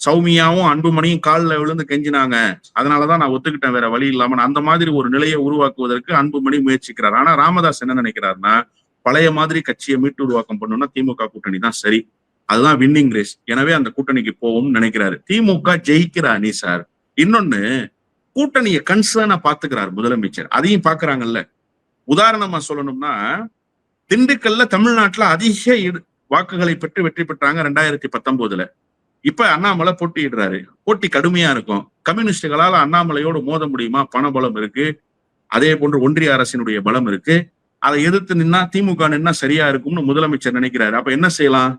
சௌமியாவும் அன்புமணியும் காலில் விழுந்து கெஞ்சினாங்க. அதனாலதான் நான் ஒத்துக்கிட்டேன் வேற வழி இல்லாம. அந்த மாதிரி ஒரு நிலையை உருவாக்குவதற்கு அன்புமணி முயற்சிக்கிறார். ஆனா ராமதாஸ் என்ன நினைக்கிறாருன்னா பழைய மாதிரி கட்சியை மீட்டு உருவாக்கம் பண்ணணும்னா திமுக கூட்டணி தான் சரி. அதுதான் வின்னிங் ரேஸ் எனவே அந்த கூட்டணிக்கு போகும்னு நினைக்கிறாரு. திமுக ஜெயிக்கிற அணி சார் இன்னொன்னு கூட்டணியை கன்சர்னா பாத்துக்கிறார் முதலமைச்சர். அதையும் பாக்குறாங்கல்ல உதாரணமா சொல்லணும்னா திண்டுக்கல்ல தமிழ்நாட்டுல அதிக வாக்குகளை பெற்று வெற்றி பெற்றாங்க ரெண்டாயிரத்தி பத்தொன்பதுல இப்ப அண்ணாமலை போட்டியிடுறாரு. போட்டி கடுமையா இருக்கும். கம்யூனிஸ்டுகளால அண்ணாமலையோடு மோத முடியுமா? பண பலம் இருக்கு. அதே போன்று ஒன்றிய அரசினுடைய பலம் இருக்கு. அதை எதிர்த்து நின்னா திமுக நின்னா சரியா இருக்கும்னு முதலமைச்சர் நினைக்கிறாரு. அப்ப என்ன செய்யலாம்?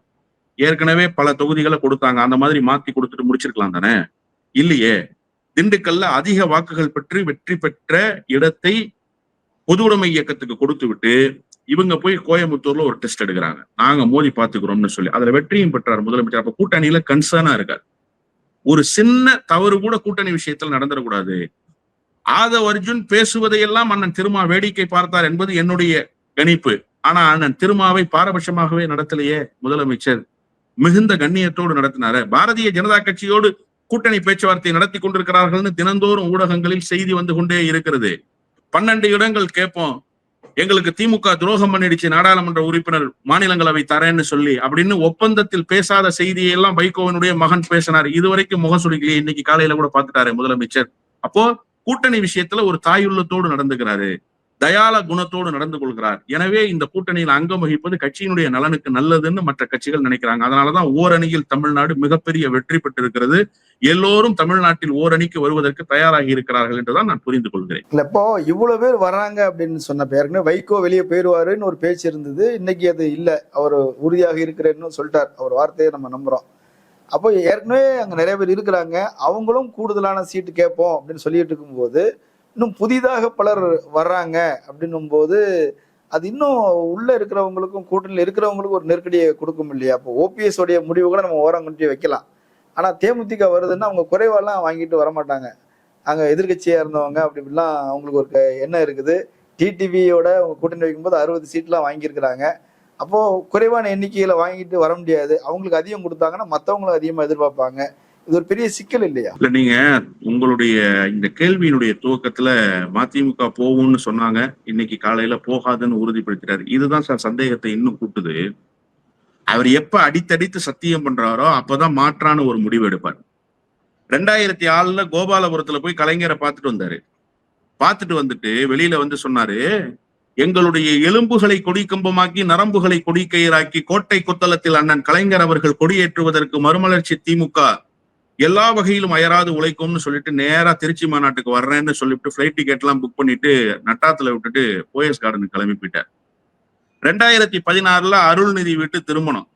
ஏற்கனவே பல தொகுதிகளை கொடுத்தாங்க. அந்த மாதிரி மாத்தி கொடுத்துட்டு முடிச்சிருக்கலாம் தானே? இல்லையே. திண்டுக்கல்ல அதிக வாக்குகள் பெற்று வெற்றி பெற்ற இடத்தை பொது உடைமை இயக்கத்துக்கு கொடுத்து விட்டு இவங்க போய் கோயம்புத்தூர்ல ஒரு டெஸ்ட் எடுக்கிறாங்க. நாங்க மோதி பாத்துக்கிறோம்னு சொல்லி. அதுல வெற்றியும் பெற்றார் முதலமைச்சர். அப்ப கூட்டணியில கன்சர்னா இருக்கார். ஒரு சின்ன தவறு கூட கூட்டணி விஷயத்தில் நடந்துடக்கூடாது. ஆதவ் அர்ஜுன் பேசுவதையெல்லாம் அண்ணன் திருமா வேடிக்கை பார்த்தார் என்பது என்னுடைய கணிப்பு. ஆனா அண்ணன் திருமாவை பாரபட்சமாகவே நடத்தலையே முதலமைச்சர். மிகுந்த கண்ணியத்தோடு நடத்தினாரு. பாரதிய ஜனதா கட்சியோடு கூட்டணி பேச்சுவார்த்தை நடத்தி கொண்டிருக்கிறார்கள்னு தினந்தோறும் ஊடகங்களில் செய்தி வந்து கொண்டே இருக்கிறது. பன்னெண்டு இடங்கள் கேட்போம். எங்களுக்கு திமுக துரோகம் பண்ணிடுச்சு நாடாளுமன்ற உறுப்பினர் மாநிலங்களவை தரேன்னு சொல்லி அப்படின்னு ஒப்பந்தத்தில் பேசாத செய்தியை எல்லாம் வைகோவனுடைய மகன் பேசினார். இதுவரைக்கும் முகசுலிக்கலையே இன்னைக்கு காலையில கூட பாத்துட்டாரு முதலமைச்சர். அப்போ கூட்டணி விஷயத்துல ஒரு தாயுள்ளத்தோடு நடந்துக்கிறாரு. தயால குணத்தோடு நடந்து கொள்கிறார். எனவே இந்த கூட்டணியில் அங்கம் வகிப்பது கட்சியினுடைய நலனுக்கு நல்லதுன்னு மற்ற கட்சிகள் நினைக்கிறாங்க. அதனாலதான் ஓரணியில் தமிழ்நாடு மிகப்பெரிய வெற்றி பெற்றிருக்கிறது. எல்லோரும் தமிழ்நாட்டில் ஓரணிக்கு வருவதற்கு தயாராகி இருக்கிறார்கள் என்றுதான் நான் புரிந்து கொள்கிறேன். இல்ல இப்போ இவ்வளவு பேர் வராங்க அப்படின்னு சொன்ன பேருக்குன்னு வைகோ வெளியே போயிருவாருன்னு ஒரு பேச்சு இருந்தது. இன்னைக்கு அது இல்ல. அவர் உறுதியாக இருக்கிறேன்னு சொல்லிட்டார். அவர் வார்த்தையை நம்ம நம்புறோம். அப்போ ஏற்கனவே அங்க நிறைய பேர் இருக்கிறாங்க. அவங்களும் கூடுதலான சீட்டு கேட்போம் அப்படின்னு சொல்லிட்டு இருக்கும்போது இன்னும் புதிதாக பலர் வர்றாங்க அப்படின்னும் போது அது இன்னும் உள்ள இருக்கிறவங்களுக்கும் கூட்டணியில் இருக்கிறவங்களுக்கும் ஒரு நெருக்கடியை கொடுக்கும் இல்லையா? அப்போ ஓபிஎஸ் உடைய முடிவு கூட நம்ம ஓரம் கொண்டு வைக்கலாம். ஆனால் தேமுதிக வருதுன்னா அவங்க குறைவாலாம் வாங்கிட்டு வர மாட்டாங்க எதிர்கட்சியாக இருந்தவங்க அப்படி இப்படிலாம் அவங்களுக்கு ஒரு க- எண்ணம் இருக்குது. டிடிவியோட அவங்க கூட்டணி வைக்கும்போது அறுபது சீட்லாம் வாங்கியிருக்கிறாங்க. அப்போது குறைவான எண்ணிக்கையில் வாங்கிட்டு வர முடியாது. அவங்களுக்கு அதிகம் கொடுத்தாங்கன்னா மற்றவங்களும் அதிகமாக எதிர்பார்ப்பாங்க. இது ஒரு பெரிய சிக்கல் இல்லையா? இல்ல நீங்க உங்களுடைய இந்த கேள்வியினுடைய துவக்கத்துல மதிமுக போகும்னு சொன்னாங்க. இன்னைக்கு காலையில போகாதுன்னு உறுதிப்படுத்திட்டாரு. இதுதான் சார் சந்தேகத்தை இன்னும் கூட்டுது. அவர் எப்ப அடித்தடித்து சத்தியம் பண்றாரோ அப்பதான் மாற்றான ஒரு முடிவு எடுப்பார். ரெண்டாயிரத்தி ஆறுல கோபாலபுரத்துல போய் கலைஞரை பார்த்துட்டு வந்தாரு. பார்த்துட்டு வந்துட்டு வெளியில வந்து சொன்னாரு எங்களுடைய எலும்புகளை கொடி கம்பமாக்கி நரம்புகளை கொடிக்கயிறாக்கி கோட்டை கொத்தளத்தில் அண்ணன் கலைஞர் அவர்கள் கொடியேற்றுவதற்கு மறுமலர்ச்சி திமுக எல்லா வகையிலும் அயராது உழைக்கும்னு சொல்லிட்டு நேரா திருச்சி மாநாட்டுக்கு வர்றேன்னு சொல்லிட்டு ஃபிளைட் டிக்கெட் எல்லாம் புக் பண்ணிட்டு நட்டாத்துல விட்டுட்டு போயஸ் கார்டனுக்கு கிளம்பி போயிட்டார் ரெண்டாயிரத்தி பதினாறுல அருள்நிதி வீட்டு திருமணம்.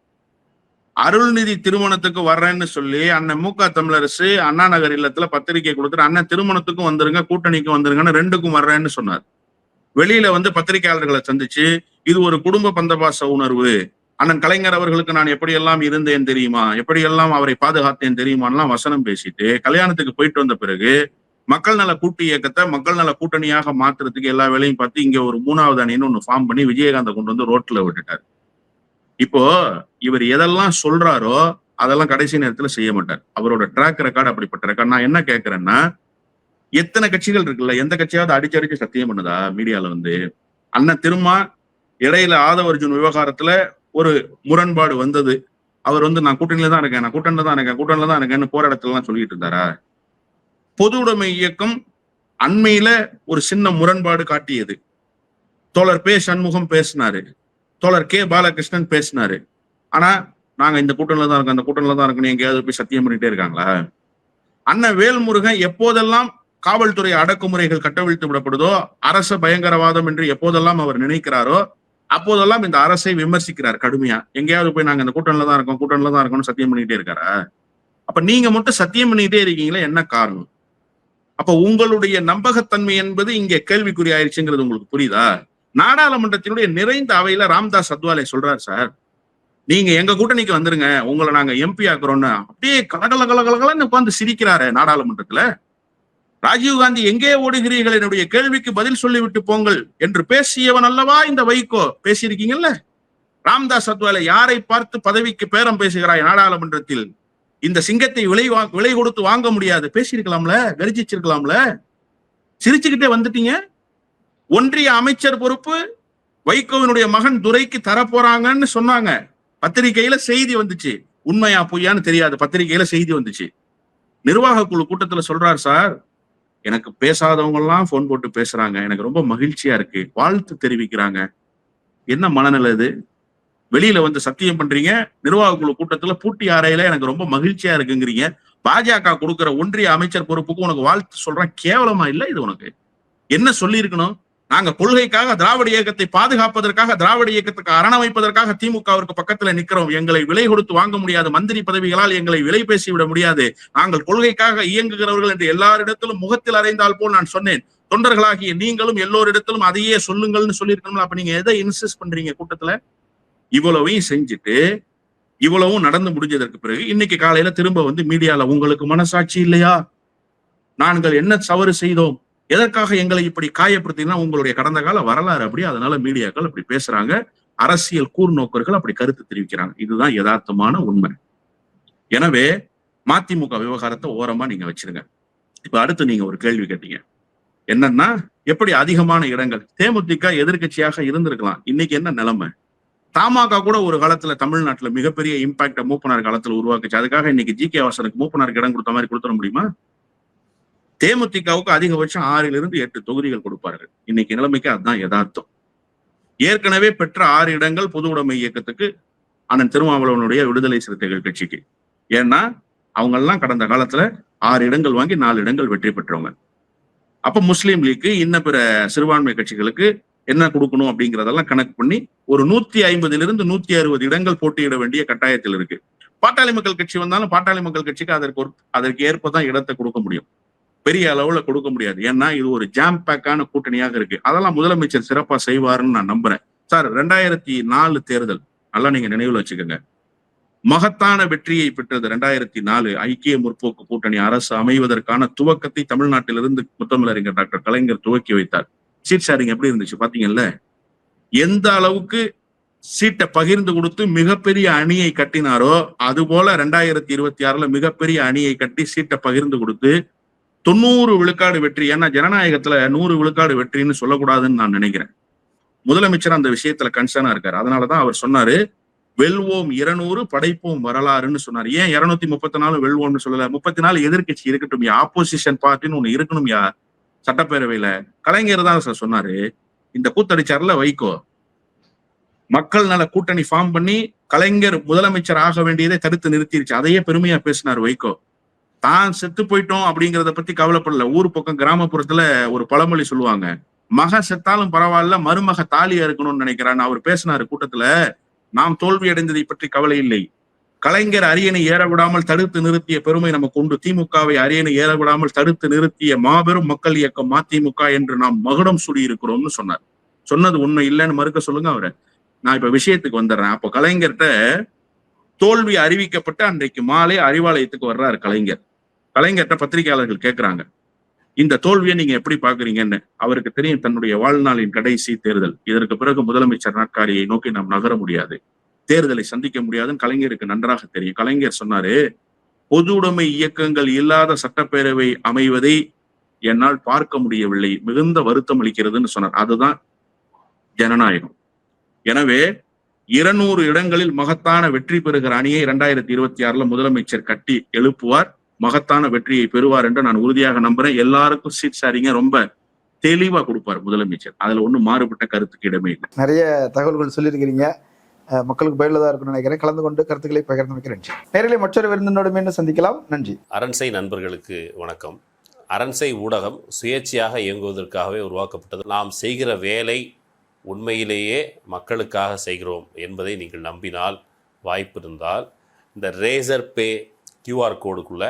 அருள்நிதி திருமணத்துக்கு வர்றேன்னு சொல்லி அண்ணன் மு க தமிழரசு அண்ணா நகர் இல்லத்துல பத்திரிகை கொடுத்துட்டு அண்ணன் திருமணத்துக்கும் வந்துருங்க கூட்டணிக்கும் வந்துருங்கன்னு ரெண்டுக்கும் வர்றேன்னு சொன்னார். வெளியில வந்து பத்திரிகையாளர்களை சந்திச்சு இது ஒரு குடும்ப பந்தபாச உணர்வு அண்ணன் கலைஞர் அவர்களுக்கு நான் எப்படியெல்லாம் இருந்தேன் தெரியுமா? எப்படியெல்லாம் அவரை பாதுகாத்தேன் தெரியுமான்லாம் வசனம் பேசிட்டு கல்யாணத்துக்கு போயிட்டு வந்த பிறகு மக்கள் நல கூட்டு இயக்கத்தை மக்கள் நல கூட்டணியாக மாத்துறதுக்கு எல்லா வேலையும் பார்த்து இங்க ஒரு மூணாவது அணின்னு ஒண்ணு ஃபார்ம் பண்ணி விஜயகாந்தை கொண்டு வந்து ரோட்ல விட்டுட்டார். இப்போ இவர் எதெல்லாம் சொல்றாரோ அதெல்லாம் கடைசி நேரத்துல செய்ய மாட்டார். அவரோட ட்ராக் ரெக்கார்டு அப்படிப்பட்ட ரெக்கார்ட் நான் என்ன கேட்கறேன்னா எத்தனை கட்சிகள் இருக்குல்ல? எந்த கட்சியாவது அடிச்சு அடிச்சு சத்தியம் பண்ணுதா? மீடியால வந்து. அண்ணன் திரும்ப இடையில ஆதவர்ஜுன் விவகாரத்துல ஒரு முரண்பாடு வந்தது. அவர் வந்து நான் கூட்டணியில தான் இருக்கேன் நான் கூட்டணில தான் இருக்கேன் கூட்டணில தான் இருக்கேன்னு போராட்டத்திலாம் சொல்லிட்டு இருந்தாரா? பொது உடைமை இயக்கம் அண்மையில ஒரு சின்ன முரண்பாடு காட்டியது. தோழர் பே சண்முகம் பேசினாரு. தோழர் கே பாலகிருஷ்ணன் பேசினாரு. ஆனா நாங்க இந்த கூட்டணில தான் இருக்கோம் அந்த கூட்டணில தான் இருக்கணும் எங்கேயாவது போய் சத்தியம் பண்ணிட்டே இருக்காங்களா? அண்ணன் வேல்முருகன் எப்போதெல்லாம் காவல்துறை அடக்குமுறைகள் கட்டவிழ்த்து விடப்படுதோ அரச பயங்கரவாதம் என்று எப்போதெல்லாம் அவர் நினைக்கிறாரோ அப்போதெல்லாம் இந்த அரசை விமர்சிக்கிறார் கடுமையா. எங்கேயாவது போய் நாங்க இந்த கூட்டணில தான் இருக்கோம் கூட்டணில தான் இருக்கோம்னு சத்தியம் பண்ணிக்கிட்டே இருக்காரா? அப்ப நீங்க மட்டும் சத்தியம் பண்ணிக்கிட்டே இருக்கீங்களா என்ன காரணம்? அப்ப உங்களுடைய நம்பகத்தன்மை என்பது இங்க கேள்விக்குறி ஆயிடுச்சுங்கிறது உங்களுக்கு புரியுதா? நாடாளுமன்றத்தினுடைய நிறைந்த அவையில ராம்தாஸ் அத்வாலே சொல்றாரு சார். நீங்க எங்க கூட்டணிக்கு வந்துருங்க உங்களை நாங்க எம்பி ஆக்குறோம்னு. அப்படியே கலகல கலகலகலன்னு உட்காந்து சிரிக்கிறாரு நாடாளுமன்றத்துல. ராஜீவ் காந்தி எங்கே ஓடுகிறீர்கள்? என்னுடைய கேள்விக்கு பதில் சொல்லிவிட்டு போங்கள் என்று பேசியவன் அல்லவா இந்த வைகோ? பேசியிருக்கீங்கல்ல? ராம்தாஸ் அத்வாலை யாரை பார்த்து பதவிக்கு பேரம் பேசுகிறாய் நாடாளுமன்றத்தில்? இந்த சிங்கத்தை விலை வா- விலை கொடுத்து வாங்க முடியாது. பேசியிருக்கலாம்ல? கர்ஜிச்சிருக்கலாம்ல? சிரிச்சுக்கிட்டே வந்துட்டீங்க? ஒன்றிய அமைச்சர் பொறுப்பு வைகோவினுடைய மகன் துரைக்கு தரப்போறாங்கன்னு சொன்னாங்க. பத்திரிகையில செய்தி வந்துச்சு. உண்மையா பொய்யான்னு தெரியாது. பத்திரிகையில செய்தி வந்துச்சு. நிர்வாக குழு கூட்டத்துல சொல்றாரு சார் எனக்கு பேசாதவங்க எல்லாம் போன் போட்டு பேசுறாங்க. எனக்கு ரொம்ப மகிழ்ச்சியா இருக்கு. வாழ்த்து தெரிவிக்கிறாங்க. என்ன மனநிலை இது? வெளியில வந்து சத்தியம் பண்றீங்க. நிர்வாக குழு கூட்டத்துல பூட்டி அறையில எனக்கு ரொம்ப மகிழ்ச்சியா இருக்குங்கிறீங்க. பாஜக கொடுக்குற ஒன்றிய அமைச்சர் பொறுப்புக்கு உனக்கு வாழ்த்து சொல்றேன். கேவலமா இல்ல இது உனக்கு? என்ன சொல்லி இருக்கணும் நாங்க கொள்கைக்காக திராவிட இயக்கத்தை பாதுகாப்பதற்காக திராவிட இயக்கத்துக்கு அரணமைப்பதற்காக திமுகவிற்கு பக்கத்துல நிக்கிறோம் எங்களை விலை கொடுத்து வாங்க முடியாது. மந்திரி பதவிகளால் எங்களை விலை பேசி விட முடியாது. நாங்கள் கொள்கைக்காக இயங்குகிறவர்கள் என்று எல்லாரிடத்திலும் முகத்தில் அறைந்தால் போல் நான் சொன்னேன். தொண்டர்களாகிய நீங்களும் எல்லோரிடத்திலும் அதையே சொல்லுங்கள்னு சொல்லியிருக்கணும் அப்ப நீங்க எதை இன்சிஸ்ட் பண்றீங்க கூட்டத்துல? இவ்வளவையும் செஞ்சுட்டு இவ்வளவும் நடந்து முடிஞ்சதற்கு பிறகு இன்னைக்கு காலையில திரும்ப வந்து மீடியால உங்களுக்கு மனசாட்சி இல்லையா? நாங்கள் என்ன தவறு செய்தோம்? எதற்காக எங்களை இப்படி காயப்படுத்தினா உங்களுடைய கடந்த கால வரலாறு அப்படி அதனால மீடியாக்கள் அப்படி பேசுறாங்க. அரசியல் கூர்நோக்கர்கள் அப்படி கருத்து தெரிவிக்கிறாங்க. இதுதான் யதார்த்தமான உண்மை. எனவே மதிமுக விவகாரத்தை ஓரமா நீங்க வச்சிருங்க. இப்ப அடுத்து நீங்க ஒரு கேள்வி கேட்டீங்க. என்னன்னா எப்படி அதிகமான இடங்கள் தேமுதிக எதிர்க்கட்சியாக இருந்திருக்கலாம். இன்னைக்கு என்ன நிலைமை? தமாக கூட ஒரு காலத்துல தமிழ்நாட்டுல மிகப்பெரிய இம்பாக்ட மூப்பனார் காலத்துல உருவாக்குச்சு. அதுக்காக இன்னைக்கு ஜி கே வாசனுக்கு மூப்பனாருக்கு இடம் கொடுத்த மாதிரி கொடுத்துட முடியுமா? தேமுதிகவுக்கு அதிகபட்சம் ஆறிலிருந்து எட்டு தொகுதிகள் கொடுப்பார்கள். இன்னைக்கு நிலைமைக்கு அதுதான் யதார்த்தம். ஏற்கனவே பெற்ற ஆறு இடங்கள் பொது உடைமை இயக்கத்துக்கு அண்ணன் திருமாவளவனுடைய விடுதலை சிறுத்தைகள் கட்சிக்கு. ஏன்னா அவங்க எல்லாம் கடந்த காலத்துல ஆறு இடங்கள் வாங்கி நாலு இடங்கள் வெற்றி பெற்றவங்க. அப்ப முஸ்லீம் லீக்கு இன்ன பிற சிறுபான்மை கட்சிகளுக்கு என்ன கொடுக்கணும் அப்படிங்கறதெல்லாம் கணக்கு பண்ணி ஒரு நூத்தி ஐம்பதிலிருந்து நூத்தி அறுபது இடங்கள் போட்டியிட வேண்டிய கட்டாயத்தில் இருக்கு. பாட்டாளி மக்கள் கட்சி வந்தாலும் பாட்டாளி மக்கள் கட்சிக்கு அதற்கு ஒரு அதற்கு ஏற்பதான் இடத்தை கொடுக்க முடியும். பெரிய அளவுல கொடுக்க முடியாது. ஏன்னா இது ஒரு ஜாம் பேக்கான கூட்டணியாக இருக்கு. அதெல்லாம் முதலமைச்சர் சிறப்பா செய்வாருன்னு நான் நம்புறேன். சார் ரெண்டாயிரத்தி நாலு தேர்தல் நல்லா நீங்க நினைவுல வச்சுக்கோங்க. மகத்தான வெற்றியை பெற்றது ரெண்டாயிரத்தி நாலு ஐக்கிய முற்போக்கு கூட்டணி அரசு அமைவதற்கான துவக்கத்தை தமிழ்நாட்டிலிருந்து முத்தமிழறிஞர் டாக்டர் கலைஞர் துவக்கி வைத்தார். சீட் ஷேரிங் எப்படி இருந்துச்சு பாத்தீங்கல்ல? எந்த அளவுக்கு சீட்டை பகிர்ந்து கொடுத்து மிகப்பெரிய அணியை கட்டினாரோ அது போல ரெண்டாயிரத்தி இருபத்தி ஆறுல மிகப்பெரிய அணியை கட்டி சீட்டை பகிர்ந்து கொடுத்து தொண்ணூறு விழுக்காடு வெற்றி. ஏன்னா ஜனநாயகத்துல நூறு விழுக்காடு வெற்றின்னு சொல்லக்கூடாதுன்னு நான் நினைக்கிறேன். முதலமைச்சர் அந்த விஷயத்துல கன்சர்னா இருக்காரு. அதனாலதான் அவர் சொன்னாரு வெல்வோம் இருநூறு படைப்போம் வரலாறுன்னு சொன்னார். ஏன் இருநூத்தி முப்பத்தி நாலு வெல்வோம்னு சொல்லல? முப்பத்தி நாலு எதிர்கட்சி இருக்கட்டும் ஆப்போசிஷன் பார்ட்டின்னு ஒண்ணு இருக்கணும் யா சட்டப்பேரவையில. கலைஞர் தான் சார் சொன்னாரு இந்த கூத்தடிச்சார்ல வைகோ. மக்கள் நல கூட்டணி ஃபார்ம் பண்ணி கலைஞர் முதலமைச்சர் ஆக வேண்டியதை தடுத்து நிறுத்திருச்சு. அதையே பெருமையா பேசினார் வைகோ. தான் செத்து போயிட்டோம் அப்படிங்கறத பத்தி கவலைப்படல. ஊர் பக்கம் கிராமப்புறத்துல ஒரு பழமொழி சொல்லுவாங்க. மக செத்தாலும் பரவாயில்ல மருமக தாலியா இருக்கணும்னு நினைக்கிறான்னு அவர் பேசினாரு கூட்டத்துல. நாம் தோல்வி அடைந்ததை பற்றி கவலை இல்லை. கலைஞர் அரியணை ஏற விடாமல் தடுத்து நிறுத்திய பெருமை நமக்கு உண்டு. திமுகவை அரியணை ஏற விடாமல் தடுத்து நிறுத்திய மாபெரும் மக்கள் இயக்கம் மதிமுக என்று நாம் மகுடம் சூடி இருக்கிறோம்னு சொன்னார். சொன்னது உண்மை இல்லைன்னு மறுக்க சொல்லுங்க அவரை. நான் இப்ப விஷயத்துக்கு வந்துடுறேன். அப்போ கலைஞர்கிட்ட தோல்வி அறிவிக்கப்பட்டு அன்றைக்கு மாலை அறிவாலயத்துக்கு வர்றாரு கலைஞர். கலைஞர்கிட்ட பத்திரிகையாளர்கள் கேட்கிறாங்க இந்த தோல்வியை நீங்க எப்படி பாக்குறீங்கன்னு அவருக்கு தெரியும் தன்னுடைய வாழ்நாளின் கடைசி தேர்தல். இதற்கு பிறகு முதலமைச்சர் நாட்காரியை நோக்கி நாம் நகர முடியாது. தேர்தலை சந்திக்க முடியாதுன்னு கலைஞருக்கு நன்றாக தெரியும். கலைஞர் சொன்னாரு பொது உடைமை இயக்கங்கள் இல்லாத சட்டப்பேரவை அமைவதை என்னால் பார்க்க முடியவில்லை. மிகுந்த வருத்தம் அளிக்கிறதுன்னு சொன்னார். அதுதான் ஜனநாயகம். எனவே இருநூறு இடங்களில் மகத்தான வெற்றி பெறுகிற அணியை இரண்டாயிரத்தி இருபத்தி ஆறுல முதலமைச்சர் கட்டி எழுப்புவார். மகத்தான வெற்றியை பெறுவார் என்று நான் உறுதியாக நம்புறேன். எல்லாருக்கும் சீட் ஷேரிங்க ரொம்ப தெளிவா கொடுப்பார் முதலமைச்சர். அதுல ஒண்ணும் மாறுபட்ட கருத்துக்கு இடமே இல்லை. நிறைய தகவல்கள் சொல்லியிருக்கிறீங்க. மக்களுக்கு பயனுள்ளதா இருக்கும்னு நினைக்கிறேன். கலந்து கொண்டு கருத்துக்களை பகிர்ந்து நன்றி. நேரிலே மற்றொரு விருந்தினோடு மீண்டும் சந்திக்கலாம். நன்றி. அரண்சை நண்பர்களுக்கு வணக்கம். அரண்சை ஊடகம் சுயேட்சையாக இயங்குவதற்காகவே உருவாக்கப்பட்டது. நாம் செய்கிற வேலை உண்மையிலேயே மக்களுக்காக செய்கிறோம் என்பதை நீங்கள் நம்பினால் வாய்ப்பு இருந்தால் இந்த ரேசர் பே கியூஆர் கோடுக்குள்ளே